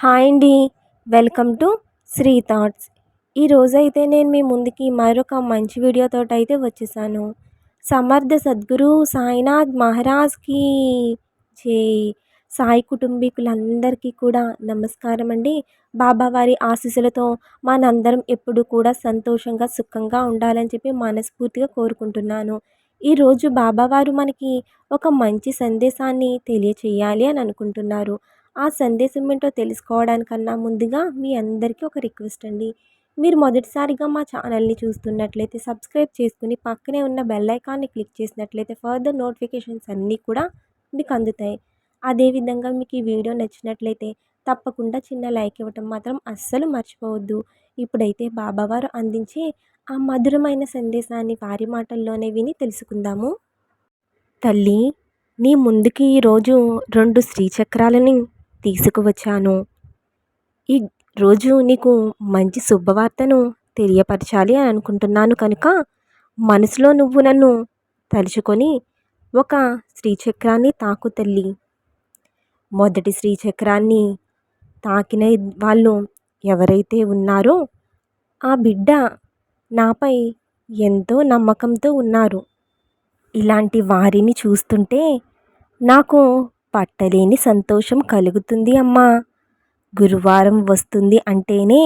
Hi అండి. Welcome to Sri thoughts. ఈరోజైతే నేను మీ ముందుకి మరొక మంచి వీడియోతో అయితే వచ్చేసాను. సమర్థ సద్గురు సాయినాథ్ మహారాజ్కి జై. సాయి కుటుంబీకులందరికీ కూడా నమస్కారం అండి. బాబావారి ఆశీస్సులతో మనందరం ఎప్పుడు కూడా సంతోషంగా సుఖంగా ఉండాలని చెప్పి మనస్ఫూర్తిగా కోరుకుంటున్నాను. ఈరోజు బాబావారు మనకి ఒక మంచి సందేశాన్ని తెలియచేయాలి అని అనుకుంటున్నారు. ఆ సందేశం ఏంటో తెలుసుకోవడానికన్నా ముందుగా మీ అందరికీ ఒక రిక్వెస్ట్ అండి. మీరు మొదటిసారిగా మా ఛానల్ని చూస్తున్నట్లయితే సబ్స్క్రైబ్ చేసుకుని పక్కనే ఉన్న బెల్ ఐకాన్ని క్లిక్ చేసినట్లయితే ఫర్దర్ నోటిఫికేషన్స్ అన్నీ కూడా మీకు అందుతాయి. అదేవిధంగా మీకు ఈ వీడియో నచ్చినట్లయితే తప్పకుండా చిన్న లైక్ ఇవ్వటం మాత్రం అస్సలు మర్చిపోవద్దు. ఇప్పుడైతే బాబావారు అందించే ఆ మధురమైన సందేశాన్ని వారి మాటల్లోనే విని తెలుసుకుందాము. తల్లి నీ ముందుకి ఈరోజు రెండు శ్రీచక్రాలని తీసుకువచ్చాను. ఈ రోజు నీకు మంచి శుభవార్తను తెలియపరచాలి అని అనుకుంటున్నాను కనుక మనసులో నువ్వు నన్ను తలుచుకొని ఒక శ్రీచక్రాన్ని తాకు తల్లి. మొదటి శ్రీచక్రాన్ని తాకిన వాళ్ళు ఎవరైతే ఉన్నారో ఆ బిడ్డ నాపై ఎంతో నమ్మకంతో ఉన్నారు. ఇలాంటి వారిని చూస్తుంటే నాకు పట్టలేని సంతోషం కలుగుతుంది అమ్మా. గురువారం వస్తుంది అంటేనే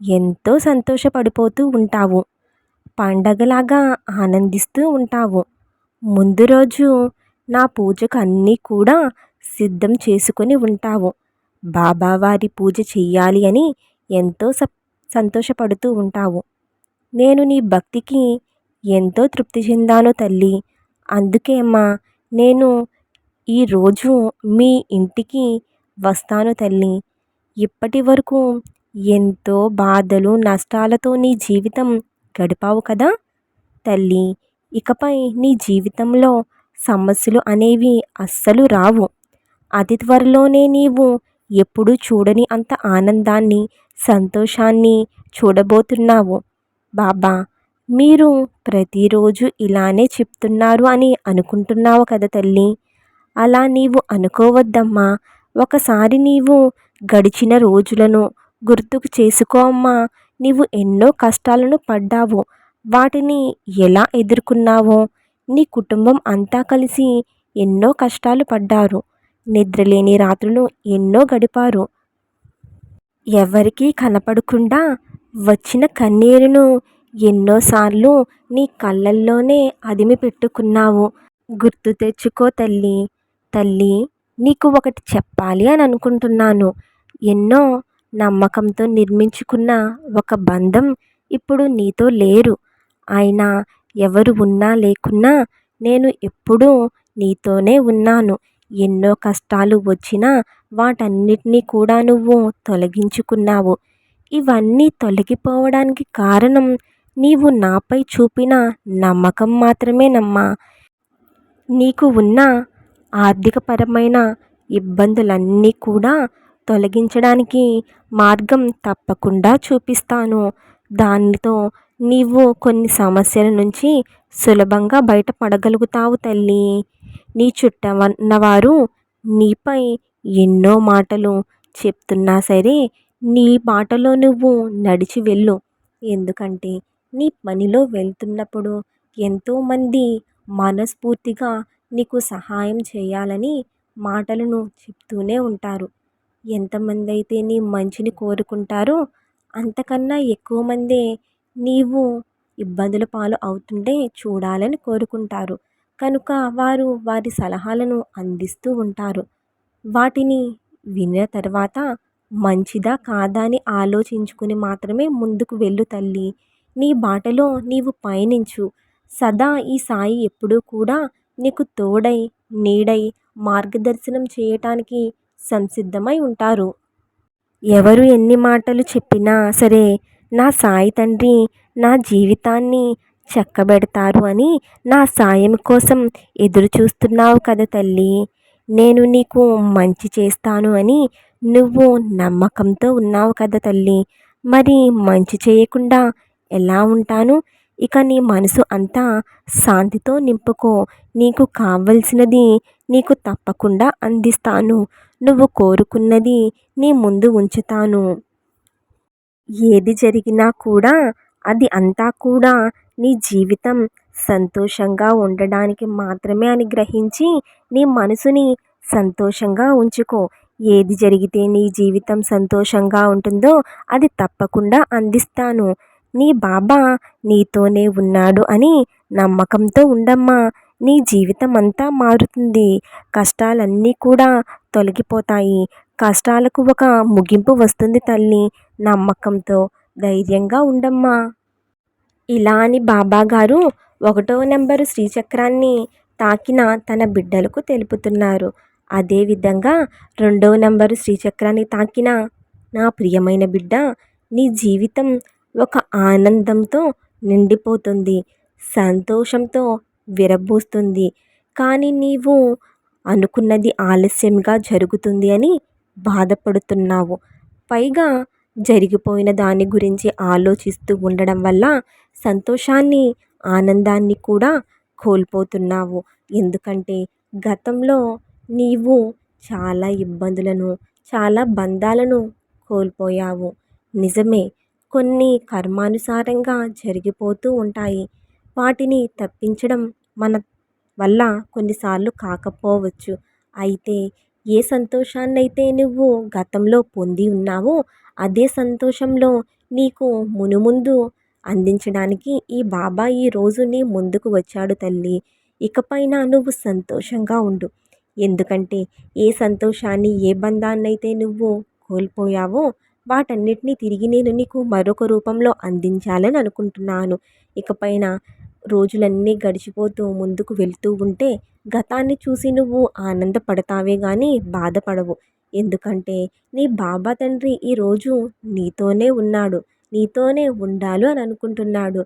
ఎంతో సంతోషపడిపోతూ ఉంటావు. పండగలాగా ఆనందిస్తూ ఉంటావు. ముందు రోజు నా పూజకు అన్నీ కూడా సిద్ధం చేసుకొని ఉంటావు. బాబావారి పూజ చెయ్యాలి అని ఎంతో సంతోషపడుతూ ఉంటావు. నేను నీ భక్తికి ఎంతో తృప్తి చెందాను తల్లి. అందుకే అమ్మా నేను ఈరోజు మీ ఇంటికి వస్తాను తల్లి. ఇప్పటి వరకు ఎంతో బాధలు నష్టాలతో నీ జీవితం గడిపావు కదా తల్లి. ఇకపై నీ జీవితంలో సమస్యలు అనేవి అస్సలు రావు. అతి త్వరలోనే నీవు ఎప్పుడూ చూడని అంత ఆనందాన్ని సంతోషాన్ని చూడబోతున్నావు. బాబా మీరు ప్రతిరోజు ఇలానే చెప్తున్నారు అని అనుకుంటున్నావు కదా తల్లి. అలా నీవు అనుకోవద్దమ్మా. ఒకసారి నీవు గడిచిన రోజులను గుర్తుకు చేసుకో అమ్మా. నీవు ఎన్నో కష్టాలను పడ్డావు. వాటిని ఎలా ఎదుర్కొన్నావో. నీ కుటుంబం అంతా కలిసి ఎన్నో కష్టాలు పడ్డారు. నిద్రలేని రాత్రులు ఎన్నో గడిపారు. ఎవరికీ కనపడకుండా వచ్చిన కన్నీరును ఎన్నోసార్లు నీ కళ్ళల్లోనే అదిమి పెట్టుకున్నావు. గుర్తు తెచ్చుకో తల్లి. తల్లి నీకు ఒకటి చెప్పాలి అని అనుకుంటున్నాను. ఎన్నో నమ్మకంతో నిర్మించుకున్న ఒక బంధం ఇప్పుడు నీతో లేరు. అయినా ఎవరు ఉన్నా లేకున్నా నేను ఎప్పుడూ నీతోనే ఉన్నాను. ఎన్నో కష్టాలు వచ్చినా వాటన్నిటినీ కూడా నువ్వు తొలగించుకున్నావు. ఇవన్నీ తొలగిపోవడానికి కారణం నీవు నాపై చూపిన నమ్మకం మాత్రమేనమ్మా. నీకు ఉన్న ఆర్థికపరమైన ఇబ్బందులన్నీ కూడా తొలగించడానికి మార్గం తప్పకుండా చూపిస్తాను. దానితో నీవు కొన్ని సమస్యల నుంచి సులభంగా బయటపడగలుగుతావు తల్లి. నీ చుట్టవన్నవారు నీపై ఎన్నో మాటలు చెప్తున్నా సరే నీ బాటలో నువ్వు నడిచి వెళ్ళు. ఎందుకంటే నీ పనిలో వెళ్తున్నప్పుడు ఎంతోమంది మనస్ఫూర్తిగా నీకు సహాయం చేయాలని మాటలను చెప్తూనే ఉంటారు. ఎంతమంది అయితే నీ మంచిని కోరుకుంటారో అంతకన్నా ఎక్కువ మందే నీవు ఇబ్బందుల పాలు అవుతుంటే చూడాలని కోరుకుంటారు. కనుక వారు వారి సలహాలను అందిస్తూ ఉంటారు. వాటిని విన్న తర్వాత మంచిదా కాదా అని ఆలోచించుకుని మాత్రమే ముందుకు వెళ్ళు తల్లి. నీ బాటలో నీవు పయనించు. సదా ఈ సాయి ఎప్పుడూ కూడా నీకు తోడై నీడై మార్గదర్శనం చేయటానికి సంసిద్ధమై ఉంటారు. ఎవరు ఎన్ని మాటలు చెప్పినా సరే నా సాయి తండ్రి నా జీవితాన్ని చక్కబెడతారు అని నా సాయం కోసం ఎదురు చూస్తున్నావు కదా తల్లి. నేను నీకు మంచి చేస్తాను అని నువ్వు నమ్మకంతో ఉన్నావు కదా తల్లి. మరి మంచి చేయకుండా ఎలా ఉంటాను? ఇక నీ మనసు అంతా శాంతితో నింపుకో. నీకు కావలసినది నీకు తప్పకుండా అందిస్తాను. నువ్వు కోరుకున్నది నీ ముందు ఉంచుతాను. ఏది జరిగినా కూడా అది అంతా కూడా నీ జీవితం సంతోషంగా ఉండడానికి మాత్రమే అని గ్రహించి నీ మనసుని సంతోషంగా ఉంచుకో. ఏది జరిగితే నీ జీవితం సంతోషంగా ఉంటుందో అది తప్పకుండా అందిస్తాను. నీ బాబా నీతోనే ఉన్నాడు అని నమ్మకంతో ఉండమ్మా. నీ జీవితం అంతా మారుతుంది. కష్టాలన్నీ కూడా తొలగిపోతాయి. కష్టాలకు ఒక ముగింపు వస్తుంది తల్లి. నమ్మకంతో ధైర్యంగా ఉండమ్మా. ఇలా అని బాబా గారు ఒకటో నెంబరు శ్రీచక్రాన్ని తాకిన తన బిడ్డలకు తెలుపుతున్నారు. అదేవిధంగా రెండవ నెంబరు శ్రీచక్రాన్ని తాకిన నా ప్రియమైన బిడ్డ నీ జీవితం ఒక ఆనందంతో నిండిపోతుంది సంతోషంతో విరబూస్తుంది. కానీ నీవు అనుకున్నది ఆలస్యంగా జరుగుతుంది అని బాధపడుతున్నావు. పైగా జరిగిపోయిన దాని గురించి ఆలోచిస్తూ ఉండడం వల్ల సంతోషాన్ని ఆనందాన్ని కూడా కోల్పోతున్నావు. ఎందుకంటే గతంలో నీవు చాలా ఇబ్బందులను చాలా బంధాలను కోల్పోయావు. నిజమే కొన్ని కర్మానుసారంగా జరిగిపోతూ ఉంటాయి. వాటిని తప్పించడం మన వల్ల కొన్నిసార్లు కాకపోవచ్చు. అయితే ఏ సంతోషాన్నైతే నువ్వు గతంలో పొంది ఉన్నావో అదే సంతోషంలో నీకు మునుముందు అందించడానికి ఈ బాబా ఈరోజు నీ ముందుకు వచ్చాడు తల్లి. ఇకపైన నువ్వు సంతోషంగా ఉండు. ఎందుకంటే ఏ సంతోషాన్ని ఏ బంధాన్నైతే నువ్వు కోల్పోయావో వాటన్నిటినీ తిరిగి నేను నీకు మరొక రూపంలో అందించాలని అనుకుంటున్నాను. ఇకపైన రోజులన్నీ గడిచిపోతూ ముందుకు వెళ్తూ ఉంటే గతాన్ని చూసి నువ్వు ఆనందపడతావే కానీ బాధపడవు. ఎందుకంటే నీ బాబా తండ్రి ఈరోజు నీతోనే ఉన్నాడు. నీతోనే ఉండాలి అని అనుకుంటున్నాడు.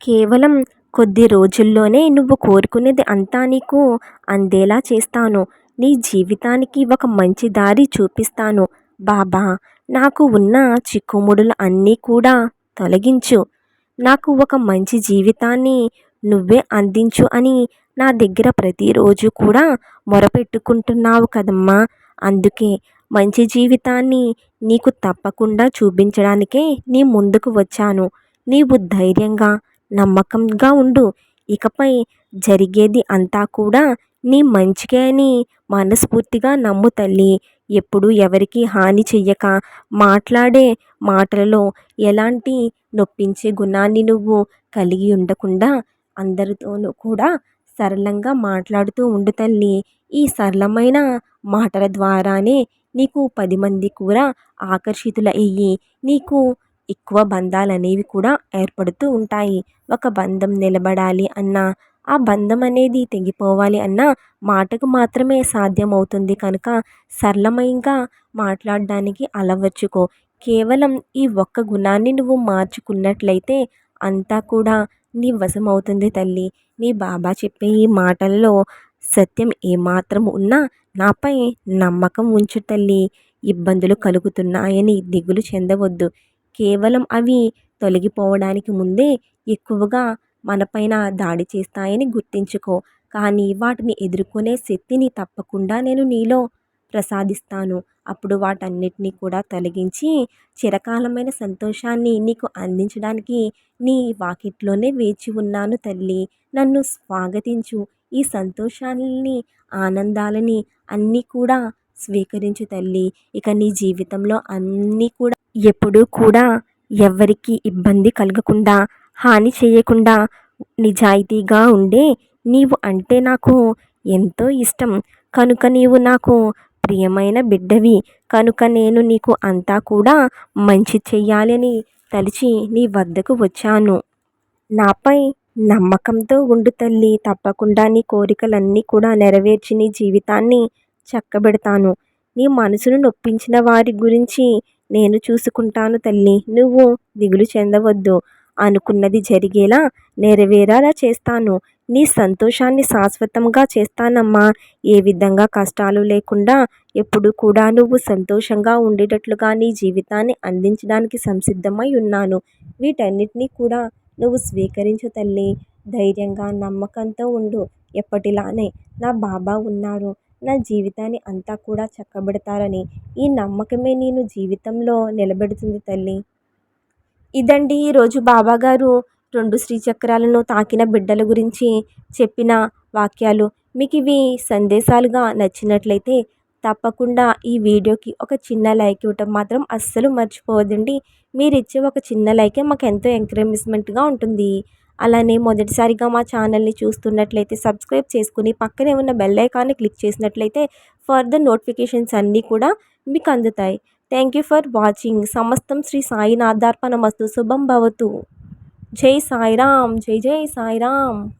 కేవలం కొద్ది రోజుల్లోనే నువ్వు కోరుకునేది అంతా నీకు అందేలా చేస్తాను. నీ జీవితానికి ఒక మంచి దారి చూపిస్తాను. బాబా నాకు ఉన్న చిక్కుముడులు అన్నీ కూడా తొలగించు. నాకు ఒక మంచి జీవితాన్ని నువ్వే అందించు అని నా దగ్గర ప్రతిరోజు కూడా మొరపెట్టుకుంటున్నావు కదమ్మా. అందుకే మంచి జీవితాన్ని నీకు తప్పకుండా చూపించడానికే నీ ముందుకు వచ్చాను. నీవు ధైర్యంగా నమ్మకంగా ఉండు. ఇకపై జరిగేది అంతా కూడా నీ మంచికే అని మనస్ఫూర్తిగా నమ్ము తల్లి. ఎప్పుడు ఎవరికి హాని చెయ్యక మాట్లాడే మాటలలో ఎలాంటి నొప్పించే గుణాన్ని నువ్వు కలిగి ఉండకుండా అందరితోనూ కూడా సరళంగా మాట్లాడుతూ ఉండు తల్లి. ఈ సరళమైన మాటల ద్వారానే నీకు పది మంది కూడా ఆకర్షితులయ్యి. నీకు ఎక్కువ బంధాలు అనేవి కూడా ఏర్పడుతూ ఉంటాయి. ఒక బంధం నిలబడాలి అన్న ఆ బంధం అనేది తెగిపోవాలి అన్న మాటకు మాత్రమే సాధ్యమవుతుంది కనుక సరళమైనగా మాట్లాడడానికి అలవర్చుకో. కేవలం ఈ ఒక్క గుణాన్ని నువ్వు మార్చుకున్నట్లయితే అంతా కూడా నీ వశమవుతుంది తల్లి. నీ బాబా చెప్పే ఈ మాటల్లో సత్యం ఏమాత్రం ఉన్నా నాపై నమ్మకం ఉంచు తల్లి. ఇబ్బందులు కలుగుతున్నాయని దిగులు చెందవద్దు. కేవలం అవి తొలగిపోవడానికి ముందే ఎక్కువగా మనపైన దాడి చేస్తాయని గుర్తించుకో. కానీ వాటిని ఎదుర్కొనే శక్తిని తప్పకుండా నేను నీలో ప్రసాదిస్తాను. అప్పుడు వాటన్నిటినీ కూడా తొలగించి చిరకాలమైన సంతోషాన్ని నీకు అందించడానికి నీ వాకిట్లోనే వేచి ఉన్నాను తల్లి. నన్ను స్వాగతించు. ఈ సంతోషాలని ఆనందాలని అన్నీ కూడా స్వీకరించు తల్లి. ఇక నీ జీవితంలో అన్నీ కూడా ఎప్పుడూ కూడా ఎవరికి ఇబ్బంది కలగకుండా హాని చేయకుండా నిజాయితీగా ఉండే నీవు అంటే నాకు ఎంతో ఇష్టం. కనుక నీవు నాకు ప్రియమైన బిడ్డవి. కనుక నేను నీకు అంతా కూడా మంచి చెయ్యాలని తలిచి నీ వద్దకు వచ్చాను. నాపై నమ్మకంతో ఉండు తల్లి. తప్పకుండా నీ కోరికలన్నీ కూడా నెరవేర్చి నీ జీవితాన్ని చక్కబెడతాను. నీ మనసును నొప్పించిన వారి గురించి నేను చూసుకుంటాను తల్లి. నువ్వు దిగులు చెందవద్దు. అనుకున్నది జరిగేలా నెరవేరేలా చేస్తాను. నీ సంతోషాన్ని శాశ్వతంగా చేస్తానమ్మా. ఏ విధంగా కష్టాలు లేకుండా ఎప్పుడు కూడా నువ్వు సంతోషంగా ఉండేటట్లుగా నీ జీవితాన్ని అందించడానికి సంసిద్ధమై ఉన్నాను. వీటన్నిటినీ కూడా నువ్వు స్వీకరించు తల్లి. ధైర్యంగా నమ్మకంతో ఉండు. ఎప్పటిలానే నా బాబా ఉన్నారు. నా జీవితాన్ని అంతా కూడా చక్కబెడతారని. ఈ నమ్మకమే నేను జీవితంలో నిలబెడుతుంది తల్లి. ఇదండి ఈరోజు బాబాగారు రెండు శ్రీచక్రాలను తాకిన బిడ్డల గురించి చెప్పిన వాక్యాలు. మీకు ఇవి సందేశాలుగా నచ్చినట్లయితే తప్పకుండా ఈ వీడియోకి ఒక చిన్న లైక్ ఇవ్వటం మాత్రం అస్సలు మర్చిపోవద్దండి. మీరు ఇచ్చే ఒక చిన్న లైకే మాకు ఎంతో ఎంకరేజ్మెంట్గా ఉంటుంది. అలానే మొదటిసారిగా మా ఛానల్ని చూస్తున్నట్లయితే సబ్స్క్రైబ్ చేసుకుని పక్కనే ఉన్న బెల్ ఐకాన్ని క్లిక్ చేసినట్లయితే ఫర్దర్ నోటిఫికేషన్స్ అన్నీ కూడా మీకు అందుతాయి. థ్యాంక్ యూ ఫర్ వాచింగ్ సమస్తం శ్రీ సాయినాథార్పణమస్తు. శుభం భవతు. జై సాయిరామ్. జై జై సాయిరామ్.